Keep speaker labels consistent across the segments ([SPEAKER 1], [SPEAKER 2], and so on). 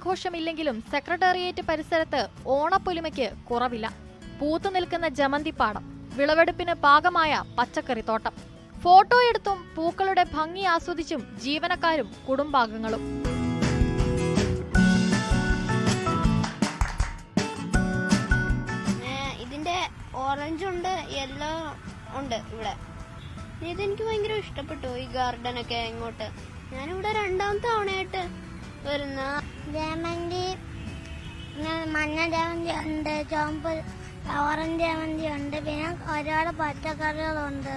[SPEAKER 1] ഓണാഘോഷമില്ലെങ്കിലും secretariat പരിസരത്ത് ഓണപ്പൊലിമയ്ക്ക് കുറവില്ല. പൂത്തു നിൽക്കുന്ന ജമന്തിപ്പാടം വിളവെടുപ്പിന് പാകമായ പച്ചക്കറിത്തോട്ടം ഫോട്ടോ എടുത്തും പൂക്കളുടെ ഭംഗി ആസ്വദിച്ചും ജീവനക്കാരും കുടുംബാംഗങ്ങളും.
[SPEAKER 2] ഇതിന്റെ ഓറഞ്ച് ഉണ്ട് യെല്ലോ ഉണ്ട് ഇവിടെ. ഇതെനിക്ക് ഭയങ്കര ഇഷ്ടപ്പെട്ടു ഈ ഗാർഡൻ ഒക്കെ ഇങ്ങോട്ട് ഞാനിവിടെ രണ്ടാം തവണയായിട്ട് വരുന്ന.
[SPEAKER 3] ജമന്തി മഞ്ഞ ജമന്തി ഉണ്ട് ചുവപ്പ് ഓറഞ്ച് ജമന്തി ഉണ്ട് പിന്നെ ഒരുപാട് പച്ചക്കറികളുണ്ട്.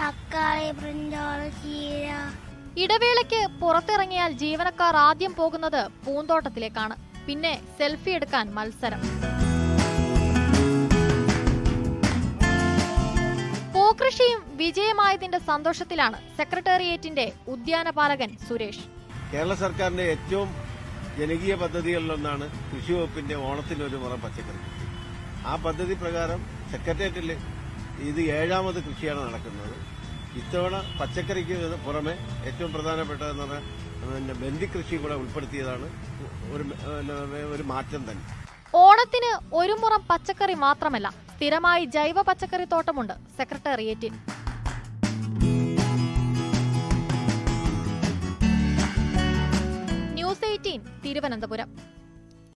[SPEAKER 3] തക്കാളി ബ്രിഞ്ചോൾ ചീര.
[SPEAKER 1] ഇടവേളയ്ക്ക് പുറത്തിറങ്ങിയാൽ ജീവനക്കാർ ആദ്യം പോകുന്നത് പൂന്തോട്ടത്തിലേക്കാണ്. പിന്നെ സെൽഫി എടുക്കാൻ മത്സരം. പൂക്കൃഷിയും വിജയമായതിന്റെ സന്തോഷത്തിലാണ് സെക്രട്ടേറിയറ്റിന്റെ ഉദ്യാനപാലകൻ സുരേഷ്.
[SPEAKER 4] കേരള സർക്കാരിന്റെ ഏറ്റവും ജനകീയ പദ്ധതികളിലൊന്നാണ് കൃഷി വകുപ്പിന്റെ ഓണത്തിനൊരു മുറം പച്ചക്കറി. ആ പദ്ധതി പ്രകാരം സെക്രട്ടേറിയറ്റിൽ ഇത് ഏഴാമത് കൃഷിയാണ് നടക്കുന്നത്. ഇത്തവണ പച്ചക്കറിക്ക് പുറമെ ഏറ്റവും പ്രധാനപ്പെട്ടതെന്ന് പറഞ്ഞാൽ കൃഷി കൂടെ ഉൾപ്പെടുത്തിയതാണ്. ഒരു ഒരു മാറ്റം തന്നെ.
[SPEAKER 1] ഓണത്തിന് ഒരു മുറം പച്ചക്കറി മാത്രമല്ല സ്ഥിരമായി ജൈവ പച്ചക്കറി തോട്ടമുണ്ട് സെക്രട്ടേറിയറ്റിൽ. തിരുവനന്തപുരം